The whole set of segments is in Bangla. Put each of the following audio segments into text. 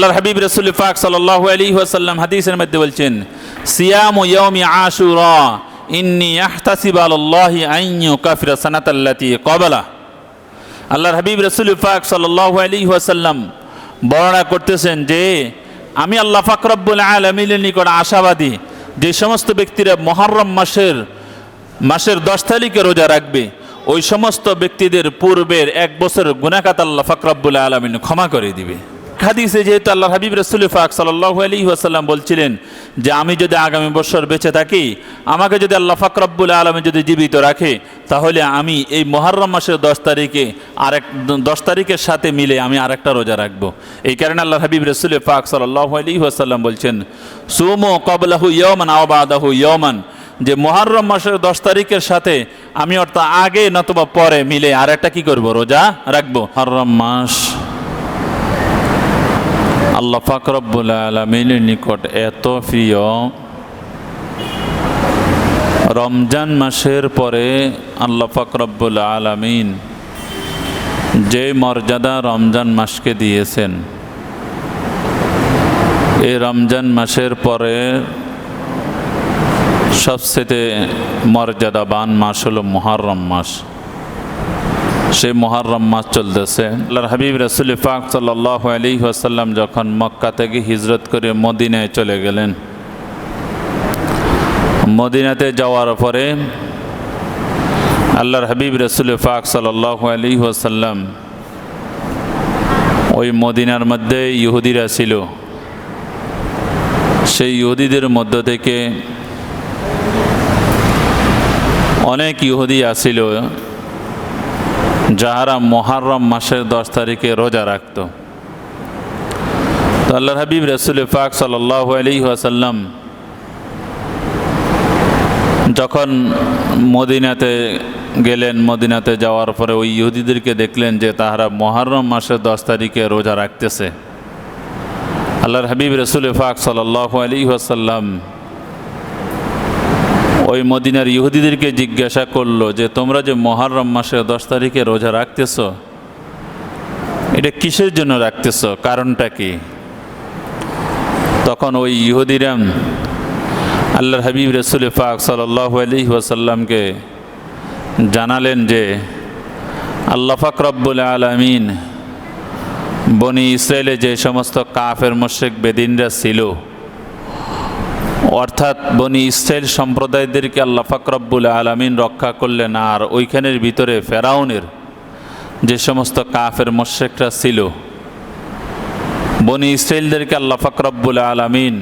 আল্লাহর হাবিব রসুল ফাক সাল্লাল্লাহু আলাইহি ওয়াসাল্লাম হাদিসের মধ্যে বলছেন, সিয়াম ইয়াউমি আশুরা, ইন্নী আহতাসিব আলাল্লাহি আন ইউকাফিরা সানাতাল্লাতি ক্বাবালা। আল্লাহর হাবিব রসুল ফাক সাল্লাল্লাহু আলাইহি ওয়াসাল্লাম বর্ণনা করতেছেন যে, আমি আল্লাহ ফাক রব্বুল আলামিনের নিকট আশাবাদী যে সমস্ত ব্যক্তিরা মুহররম মাসের মাসের দশ তারিখে রোজা রাখবে, ওই সমস্ত ব্যক্তিদের পূর্বের এক বছরের গুনাকাত আল্লাহ ফাকরাবুল আলমিন ক্ষমা করে দিবে। হাদিসে যেহেতু আল্লাহ হাবিব রসুল ফাক সাল্লাহ আলী আসাল্লাম বলছিলেন যে আমি যদি আগামী বছর বেঁচে থাকি, আমাকে যদি আল্লাহ ফাকরাবুল আলমে যদি জীবিত রাখে, তাহলে আমি এই মহরম মাসের দশ তারিখে আরেক, দশ তারিখের সাথে মিলে আমি আরেকটা রোজা রাখব। এই কারণে আল্লাহ হাবিব রসুল ফাক সাল্লাহ আলী আসাল্লাম বলছেন, সুমো কবলাহু ইয়মান আওবাদাহু ইয়মান যে মহরম মাসের দশ তারিখের সাথে আমি অর্থাৎ আগে নতুবা পরে মিলে আর একটা কি করব? রোজা রাখব। মহরম মাস। আল্লাহ ফাকরবুল আলমিনের নিকট এত প্রিয়। রমজান মাসের পরে আল্লাহ ফাকরবুল আলমিন যে মর্যাদা রমজান মাসকে দিয়েছেন, এই রমজান মাসের পরে সবচেয়ে মর্যাদাবান মাস হলো মহরম মাস। সে মহরম মাস চলতেছে। আল্লাহর হাবিব রসুল ফাক সাল্লাহ আলী আসাল্লাম যখন মক্কা থেকে হিজরত করে মদিনায় চলে গেলেন। মদিনাতে যাওয়ার পরে আল্লাহর হাবিব রসুল ফাক সাল্লাহ আলী আসাল্লাম ওই মদিনার মধ্যে ইহুদিরা ছিল। সেই ইহুদিদের মধ্য থেকে অনেক ইহুদি আসিল। যাহারা মহারম মাসের দশ তারিখে রোজা রাখত। তো আল্লাহ হাবিব রসুল ফাক সাল্লাহ আসাল্লাম যখন মদিনাতে গেলেন, মদিনাতে যাওয়ার পরে ওই ইহুদিদেরকে দেখলেন যে তাহারা মহারম মাসের দশ তারিখে রোজা রাখতেছে। আল্লাহর হাবিব রসুল ফাক সাল্লাহ আলী আসাল্লাম ওই মদিনার ইহুদিদেরকে জিজ্ঞাসা করল যে, তোমরা যে মহারম মাসে দশ তারিখে রোজা রাখতেছ, এটা কিসের জন্য রাখতেছ? কারণটা কি? তখন ওই ইহুদিরাম আল্লাহর হাবিব রসুল ফাক সাল্লাহ আলী ওয়াসাল্লামকে জানালেন যে, আল্লাহ ফাক রব্বুল আলমিন বনি ইসরায়েলে যে সমস্ত কাফের মোশেক বেদিনরা ছিল অর্থাৎ বনি ইসরায়েল সম্প্রদায়দেরকে আল্লাহ ফাকরব্বুল আলমিন রক্ষা করলেন, আর ওইখানের ভিতরে ফেরাউনের যে সমস্ত কাফের মোশেকরা ছিল, বনি ইসরায়েলদেরকে আল্লাহ ফাকরব্বুল আলমিন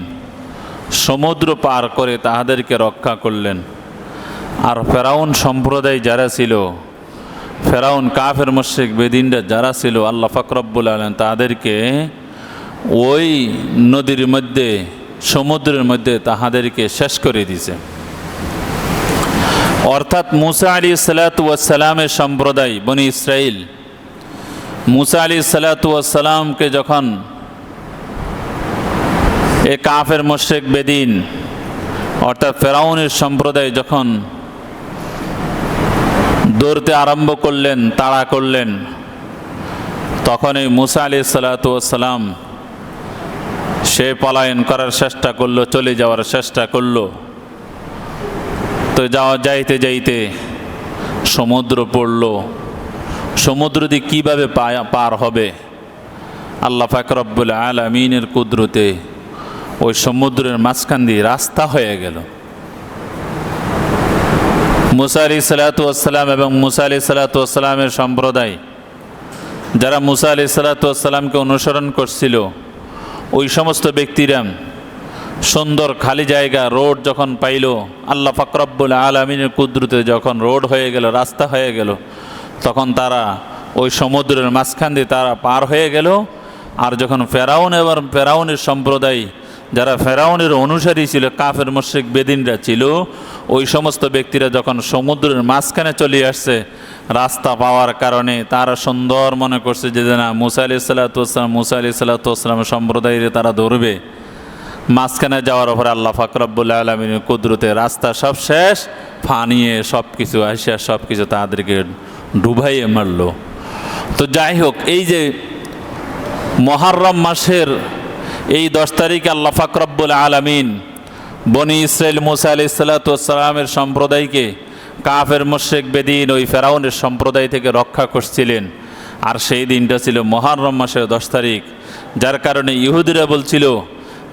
সমুদ্র পার করে তাহাদেরকে রক্ষা করলেন। আর ফেরাউন সম্প্রদায় যারা ছিল, ফেরাউন কাফের মোশেক বেদিনরা যারা ছিল, আল্লাহ ফাকরব্বুল আলম তাদেরকে ওই নদীর মধ্যে সমুদ্রের মধ্যে তাহাদেরকে শেষ করে দিছে। অর্থাৎ মুসা আলী সালাতামের সম্প্রদায়, বনি ইসরাইল, মুসা আলী সালাতামকে যখন এ কাফের মোশেক বেদিন, অর্থাৎ ফেরাউনের সম্প্রদায় যখন দৌড়তে আরম্ভ করলেন, তাড়া করলেন, তখন এই মুসা আলী সালাতাম সে পলায়ন করার চেষ্টা করল, চলে যাওয়ার চেষ্টা করল। তো যাওয়া যাইতে যাইতে সমুদ্র পড়ল। সমুদ্র দিয়ে কীভাবে পার হবে? আল্লাহ ফাকরব্বুল আলমিনের কুদরতে ওই সমুদ্রের মাঝখান দিয়ে রাস্তা হয়ে গেল। মুসা আলি সালাতাম এবং মুসা আলি সালাতামের সম্প্রদায়, যারা মুসা আলি সালাতামকে অনুসরণ করছিল ওই সমস্ত ব্যক্তিরা সুন্দর খালি জায়গা, রোড যখন পাইল, আল্লাহ ফকরব্বুল আলমিনের কুদরতে যখন রোড হয়ে গেল, রাস্তা হয়ে গেল, তখন তারা ওই সমুদ্রের মাঝখান দিয়ে তারা পার হয়ে গেল। আর যখন ফেরাউন এবং ফেরাউনের সম্প্রদায় যারা ফেরাউনের অনুসারী ছিল, কাফের মুশ্রিক বেদিনরা ছিল, ওই সমস্ত ব্যক্তিরা যখন সমুদ্রের মাঝখানে চলে আসছে, রাস্তা পাওয়ার কারণে তারা সুন্দর মনে করছে যে, না, মুসা আলি সাল্লাতাম মুসা আলি সাল্লাতাম সম্প্রদায়ের তারা ধরবে। মাঝখানে যাওয়ার পরে আল্লাহ ফাকরাবুল আলমিনের কুদরতে রাস্তা সব শেষ, ফানিয়ে সব কিছু আসিয়া সব কিছু তাদেরকে ডুবাইয়ে মারল। তো যাই হোক, এই যে মহারম মাসের এই দশ তারিখ আল্লাহ ফাকরব্বুল আলমিন বনি ইসরায়েল মুসা আলি সাল্লাতামের সম্প্রদায়কে কাফের মোশেক বেদিন ওই ফেরাউনের সম্প্রদায় থেকে রক্ষা করছিলেন। আর সেই দিনটা ছিল মহারম মাসের দশ তারিখ, যার কারণে ইহুদিরা বলছিল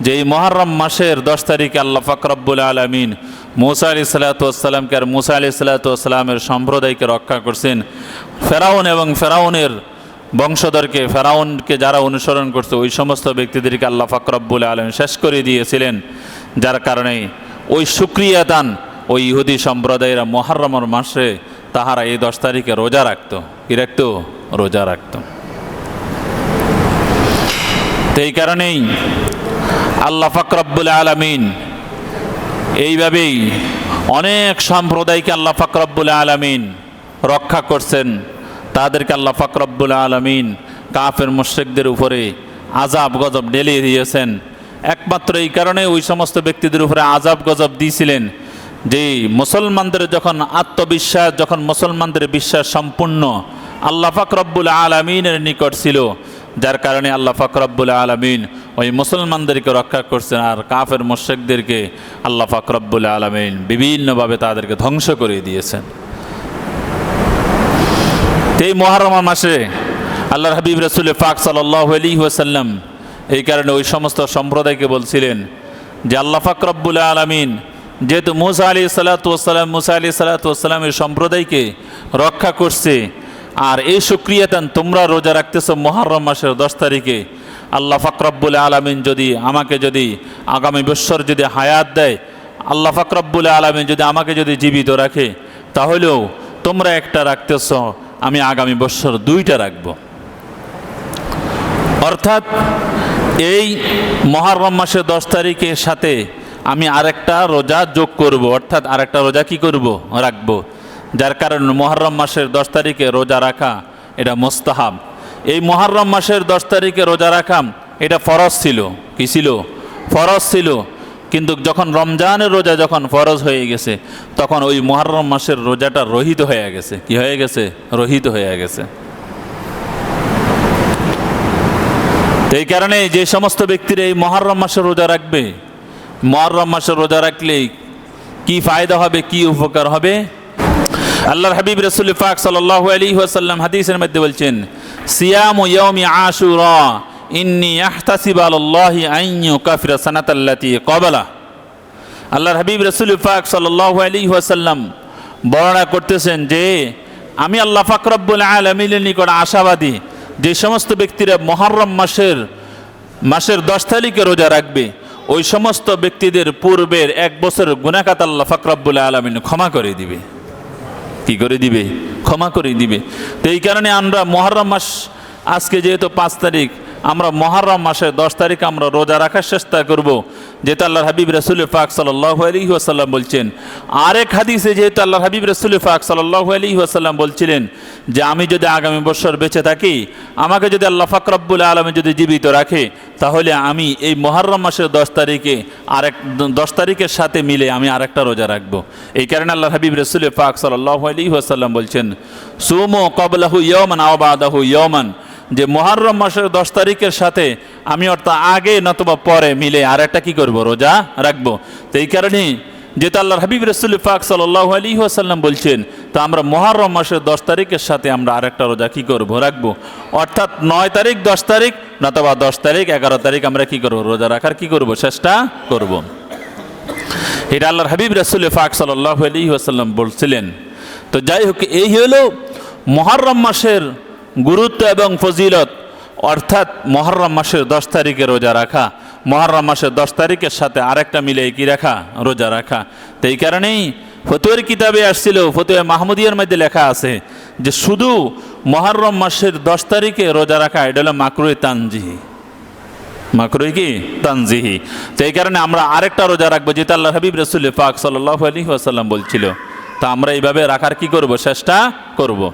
যে এই মহারম মাসের দশ তারিখে আল্লাহ ফাকরব্বুল আলমিন মুসা আলি সাল্লাতামকে আর মুসা আলি সাল্লাতামের সম্প্রদায়কে রক্ষা করছেন। ফেরাউন এবং ফেরাউনের বংশধরকে, ফেরাউনকে যারা অনুসরণ করছে, ওই সমস্ত ব্যক্তিদেরকে আল্লাহ ফাকরব্বুল আলম শেষ করে দিয়েছিলেন। যার কারণে ওই সুক্রিয়া দান ওই ইহুদি সম্প্রদায়েরা মহারমর মাসে তাহারা এই দশ তারিখে রোজা রাখত। কি রাখত? রোজা রাখত। এই কারণেই আল্লাহ ফাকরব্বুল আলমিন এইভাবেই অনেক সম্প্রদায়কে আল্লাহ ফাকরব্বুল আলমিন রক্ষা করছেন। তাদেরকে আল্লাহ ফাকরব্বুল আলমিন কাফের মুশ্রিকদের উপরে আজাব গজব ঢেলিয়ে দিয়েছেন। একমাত্র এই কারণে ওই সমস্ত ব্যক্তিদের উপরে আজাব গজব দিয়েছিলেন যে মুসলমানদের যখন আত্মবিশ্বাস, যখন মুসলমানদের বিশ্বাস সম্পূর্ণ আল্লাহ ফাকরব্বুল আলমিনের নিকট ছিল, যার কারণে আল্লাহ ফাকরব্বুল আলমিন ওই মুসলমানদেরকে রক্ষা করছেন আর কাফের মোশেকদেরকে আল্লাহ ফাকরব্বুল আলমিন বিভিন্নভাবে তাদেরকে ধ্বংস করে দিয়েছেন। এই মহারমা মাসে আল্লাহ হাবিব রসুল ফাক সাল্লাহ এই কারণে ওই সমস্ত সম্প্রদায়কে বলছিলেন যে আল্লাহ ফাকরব্বুল আলমিন যেহেতু মুসা আলী সাল্লাতাম মুসা আলী সাল্লাতামের সম্প্রদায়কে রক্ষা করছে আর এই সুক্রিয়াতান তোমরা রোজা রাখতেছ মহারম মাসের দশ তারিখে, আল্লাহ ফাকরব্বুল আলমিন যদি আমাকে যদি আগামী বৎসর যদি হায়াত দেয়, আল্লাহ ফাকরব্বুল আলমিন যদি আমাকে যদি জীবিত রাখে, তাহলেও তোমরা একটা রাখতেছ। আমি আগামী বৎসর দুইটা রাখব। অর্থাৎ এই মহারম মাসের দশ তারিখের সাথে আমি আরেকটা রোজা যোগ করব। অর্থাৎ আরেকটা রোজা কি করব? রাখব। যার কারণে মহরম মাসের দশ তারিখে রোজা রাখা এটা মোস্তাহাব। এই মহরম মাসের দশ তারিখে রোজা রাখাম এটা ফরজ ছিল। কি ছিল? ফরজ ছিল। কিন্তু যখন রমজানের রোজা যখন ফরজ হয়ে গেছে, তখন ওই মহরম মাসের রোজাটা রহিত হয়ে গেছে। কি হয়ে গেছে? রহিত হয়ে গেছে। এই কারণে যে সমস্ত ব্যক্তিরা এই মহরম মাসে রোজা রাখবে মহরম মাসে রোজা রাখলে কি ফায়দা হবে, কি উপকার হবে? আল্লাহর হাবিব রসুল ফাক সাল্লাল্লাহু আলাইহি ওয়াসাল্লাম হাদিসের মধ্যে বলছেন, সিয়াম আশুরা। ইন্নি আহতাসিব আলাল্লাহি আন ইউকাফিরা সানাতাল্লাতি ক্বাবালা। আল্লাহর হাবিব রসুল ফাক সাল্লাল্লাহু আলাইহি ওয়াসাল্লাম বর্ণনা করতেছেন যে, আমি আল্লাহ ফাক রব্বুল আলামিনের নিকট আশাবাদী যে সমস্ত ব্যক্তিরা মহরম মাসের মাসের দশ তারিখে রোজা রাখবে, ওই সমস্ত ব্যক্তিদের পূর্বের এক বছর গুনাকাত আল্লাহ ফাকরাবুল আলমিন ক্ষমা করে দিবে। কি করে দিবে? ক্ষমা করে দিবে। তো এই কারণে আমরা মহরম মাস, আজকে যেহেতু পাঁচ তারিখ আমরা মহরম মাসের দশ তারিখ আমরা রোজা রাখার চেষ্টা করব। যেহেতু আল্লাহ হাবিব রসুল ফাক সাল্লাহ আলী আসাল্লাম বলছেন। আরেক হাদিসে যেহেতু আল্লাহ হাবিব রসুল ফাক সাল্লাহ আলী আসাল্লাম বলছিলেন যে আমি যদি আগামী বছর বেঁচে থাকি, আমাকে যদি আল্লাহ ফাকরাবুল আলমে যদি জীবিত রাখে, তাহলে আমি এই মহরম মাসের দশ তারিখে আরেক দশ তারিখের সাথে মিলে আমি আরেকটা রোজা রাখব। এই কারণে আল্লাহ হাবিব রসুল ফাক সাল্লাহ আলী আসাল্লাম বলছেন, সুমো কবলাহু ইয়মান আবাদাহু ইয়মান যে মহারম মাসের দশ তারিখের সাথে আমি অর্থাৎ আগে নতবা পরে মিলে আর একটা কী করব? রোজা রাখব। তো এই কারণেই যেটা আল্লাহ হাবিব রসুল সাল্লাহ আলী আসাল্লাম বলছেন, তো আমরা মহারম মাসের দশ তারিখের সাথে আমরা আরেকটা রোজা কী করব? রাখব। অর্থাৎ নয় তারিখ, দশ তারিখ, নতবা দশ তারিখ, এগারো তারিখ আমরা কি করব? রোজা রাখার কী করব? চেষ্টা করব। এটা আল্লাহর হাবিব রসুল সাল্লাহ আলী আসাল্লাম বলছিলেন। তো যাই হোক, এই হলো মহারম মাসের গুরুত্ব এবং ফজিলত। অর্থাৎ মহরম মাসের দশ তারিখে রোজা রাখা। মহরম মাসের দশ তারিখের সাথে আরেকটা মিলে কি রাখা? রোজা রাখা। তো এই কারণেই ফতুয়ের কিতাবে আসছিল, ফতুয়া মাহমুদিয়ার মধ্যে লেখা আছে যে শুধু মহরম মাসের দশ তারিখে রোজা রাখা, এটা হলো মাকরুই তানজিহি। মাকরুই কি? তানজিহি। তো এই কারণে আমরা আরেকটা রোজা রাখব যেটা আল্লাহ হাবিব রসুল পাক সাল্লাহ আলী আসাল্লাম বলছিল। তা আমরা এইভাবে রাখার কি করব? চেষ্টা করব।